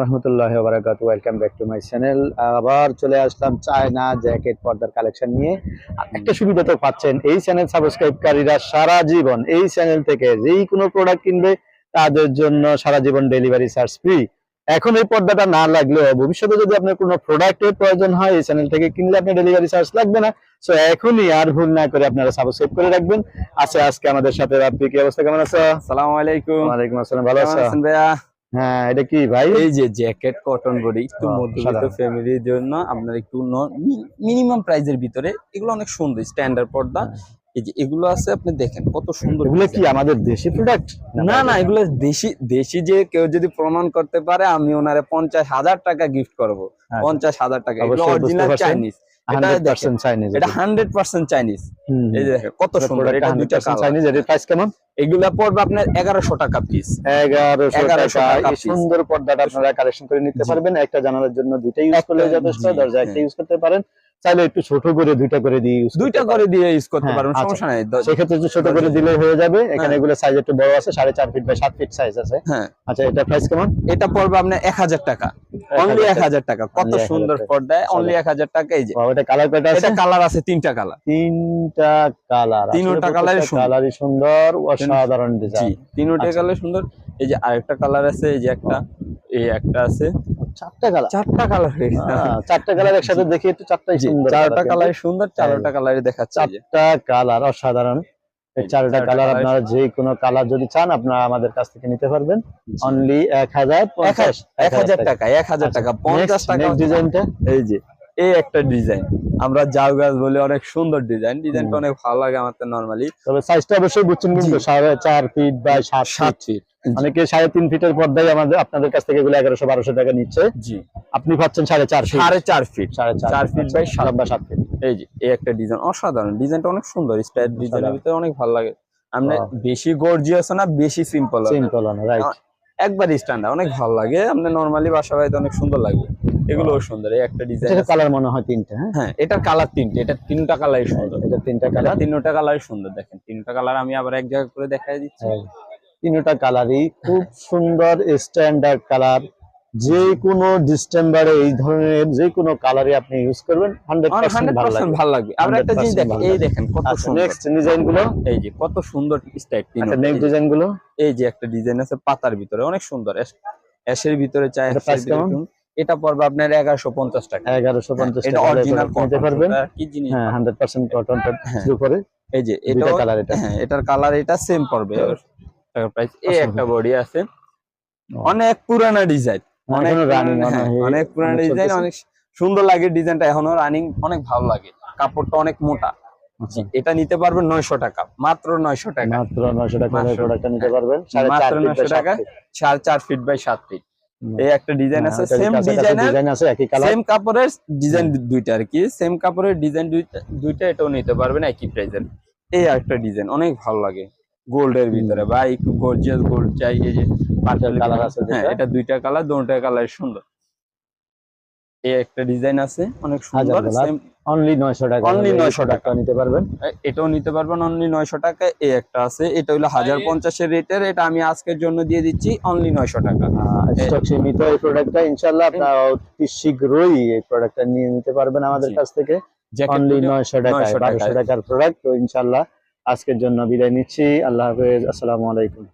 Rahmatullah Barkat welcome back to my channel আবার চলে আসলাম চায়না জ্যাকেট পর্দার কালেকশন নিয়ে। একটা সুবিধা তো পাচ্ছেন এই চ্যানেল সাবস্ক্রাইবকারীরা সারা জীবন এই চ্যানেল থেকে যেই কোনো প্রোডাক্ট কিনবে তাদের জন্য সারা জীবন ডেলিভারি চার্জ ফ্রি এখন এই পর্দাটা না লাগলেও ভবিষ্যতে যদি আপনার কোনো প্রোডাক্টের প্রয়োজন হয় এই চ্যানেল থেকে কিনলে আপনার ডেলিভারি চার্জ লাগবে না। সো এখনই আর ভুল না করে আপনারা সাবস্ক্রাইব করে রাখবেন। আছে আজকে আমাদের সাথে আপনি কি অবস্থা? কেমন আছো? আসসালামু আলাইকুম। ওয়ালাইকুম আসসালাম ভালো আছেন ভাইয়া? হ্যাঁ এটা কি ভাই? এই যে জ্যাকেট কটন বডি একটু মধ্যবিত্ত। ফ্যামিলির জন্য আপনার একটু মিনিমাম প্রাইজের ভিতরে এগুলো অনেক সুন্দর স্ট্যান্ডার্ড পর্দা। এই যে এগুলো আছে আপনি দেখেন কত সুন্দর এগুলো কি আমাদের দেশি প্রোডাক্ট না না এগুলো দেশি দেশি যে কেউ যদি প্রমাণ করতে পারে আমি ওনারে পঞ্চাশ হাজার টাকা গিফট করব। পঞ্চাশ হাজার টাকা আচ্ছা। অরিজিনাল চাইনিজ এটা হান্ড্রেড পার্সেন্ট চাইনিজ এই যে কত সুন্দর এটা দুইটা চাইনিজ এর প্রাইস কেমন? এগুলা পড়বে আপনার এগারোশো টাকা পিস 1100 টাকা। সুন্দর পর্দাটা আপনারা কালেকশন করে নিতে পারবেন। একটা জানালার জন্য দুইটা ইউজ করলে যথেষ্ট দরজা একটা। ইউজ করতে পারেন। চাইলে একটু ছোট করে দুইটা করে দিয়ে ইউজ দুইটা করে দিয়ে ইউজ করতে হ্যাঁ, পারবেন আচ্ছা। সমস্যা নাই। সেক্ষেত্রে একটু ছোট করে দিলে হয়ে যাবে। এখানে হ্যাঁ। এগুলো সাইজ একটু বড় আছে সাড়ে চার ফিট বাই সাত ফিট সাইজ আছে। হ্যাঁ। আচ্ছা এটা প্রাইস কেমন? এটা পড়বে আপনার এক হাজার টাকা। অনলি এক হাজার টাকা। কত সুন্দর। পর্দায় অনলি এক হাজার টাকা এই যে। এটা কালার কয়টা আছে? এটা কালার আছে তিনটা কালার তিনটা কালার তিনটা colour ই সুন্দর। কালারই সুন্দর অসাধারণ ডিজাইন তিনটা আচ্ছা। কালার সুন্দর। এই যে আরেকটা কালার আছে এই যে একটা এই একটা আছে। চারটা কালার চারটা কালার চারটা কালার একসাথে দেখি একটু সুন্দর চারটা কালার সুন্দর চারটা কালার দেখাচ্ছে এই যে। চারটা কালার অসাধারণ। এই চারটা চারটা কালার আপনারা যে কোনো কালার যদি চান আপনারা আমাদের কাছ থেকে নিতে পারবেন। অনলি এক হাজার পঞ্চাশ এক হাজার টাকা। এক হাজার টাকা পঞ্চাশ টাকা ডিজাইনটা এই যে। এই একটা ডিজাইন আমরা জাউ গাছ বলে অনেক সুন্দর ডিজাইন ডিজাইনটা অনেক ভালো লাগে আমার নর্মালি তবে সাইজটা অবশ্যই বুঝছেন কিন্তু সাড়ে চার ফিট বাই সাত সাত ফিট অনেকে সাড়ে তিন ফিটের পর্দায় আমাদের আপনাদের কাছ থেকে এগুলো এগারোশো বারোশো টাকা নিচ্ছে। জি। আপনি পাচ্ছেন সাড়ে চার ফিট সাড়ে চার ফিট সাড়ে চার ফিট বাই সাত বা সাত ফিট এই যে এই একটা ডিজাইন অসাধারণ। ডিজাইনটা অনেক সুন্দর। স্টাইল ডিজাইনের ভিতরে অনেক ভালো লাগে। আমরা বেশি গর্জিয়াস না বেশি সিম্পল সিম্পল রাইট একবার স্ট্যান্ডার্ড অনেক ভালো লাগে। আপনি নরমালি বাসা বাড়িতে অনেক সুন্দর লাগে এগুলো সুন্দর এই একটা ডিজাইন এটা কালার মনে হয় তিনটা হ্যাঁ? হ্যাঁ এটার কালার তিনটে এটা তিনটা কালারই সুন্দর। এটা তিনটা কালার তিনটা কালারই সুন্দর দেখেন। তিনটা কালার আমি আবার এক জায়গা করে দেখাই দিচ্ছি। তিনটা কালারই খুব সুন্দর স্ট্যান্ডার্ড কালার যে কোনো ডিসেম্বরে এই ধরনের যে কোনো কালারই আপনি ইউজ করবেন হান্ড্রেড পার্সেন্ট হান্ড্রেড ভালো পার্সেন্ট লাগবে। আবার একটা জিনিস দেখেন এই দেখেন কত আচ্ছা সুন্দর। নেক্সট ডিজাইনগুলো? এই যে কত সুন্দর স্টাইল আচ্ছা নেক্সট ডিজাইনগুলো? এই যে একটা ডিজাইন আছে পাতার ভিতরে অনেক সুন্দর। অ্যাশ- অ্যাশের ভিতরে চাই এটা এটা পড়বে আপনার এগারোশো পঞ্চাশ টাকা। এগারোশো পঞ্চাশ এটা টাকা অরিজিনাল নিতে পারবেন? কি জিনিস? হ্যাঁ হান্ড্রেড পার্সেন্ট কটন হ্যাঁ। শুরু করে। এই যে এটা কালার এটা। হ্যাঁ এটার কালার এটা সেম পড়বে। প্রাইস এই আচ্ছা, একটা বডি আছে। অনেক পুরানা ডিজাইন অনেক পুরানা- হ্যাঁ, অনেক পুরানা ডিজাইন অনেক সুন্দর লাগে ডিজাইনটা এখনও রানিং অনেক ভালো লাগে। কাপড়টা অনেক মোটা। আচ্ছা। এটা নিতে পারবেন নয়শো টাকা। মাত্র নয়শো টাকা। মাত্র নয়শো টাকা প্রোডাক্টটা নিতে পারবেন। মাত্র feet by 900 সাত টাকা। সাড়ে চার ফিট বাই সাত ফিট এই একটা ডিজাইন আছে হ্যাঁ, সেম ডিজাইন আছে একই কালার সেম কাপড়ের ডিজাইন দুইটা আর কি। সেম কাপড়ের ডিজাইন দুইটা দুইটা এটাও নিতে পারবেন একই প্রাইসের এই একটা ডিজাইন অনেক ভালো লাগে। গোল্ডের ভিতরে। ভাই একটু গর্জিয়াস গোল্ড চাই এই যে পার্পল colour আছে হ্যাঁ এটা দুইটা কালার দুটো কালার সুন্দর। এই একটা ডিজাইন আছে অনেক সুন্দর। সেম অনলি নয়শো টাকা Only 900 টাকা। নিতে পারবেন। এটাও নিতে পারবেন অনলি নয়শো টাকা। এই একটা আছে এটা হলো হাজার পঞ্চাশের রেটের এটা আমি আজকের জন্য দিয়ে দিচ্ছি অনলি নয়শো টাকা। স্টক সীমিত এই প্রোডাক্টটা ইনশাআল্লাহ আপনারা অতি শীঘ্রই এই প্রোডাক্টটা নিয়ে নিতে পারবেন আমাদের কাছ থেকে। অনলি নয়শো টাকায় 900 বারোশো টাকায়। টাকার প্রোডাক্ট তো ইনশাআল্লাহ আজকের জন্য বিদায় নিচ্ছি। আল্লাহ হাফেজ। আসসালামু আলাইকুম।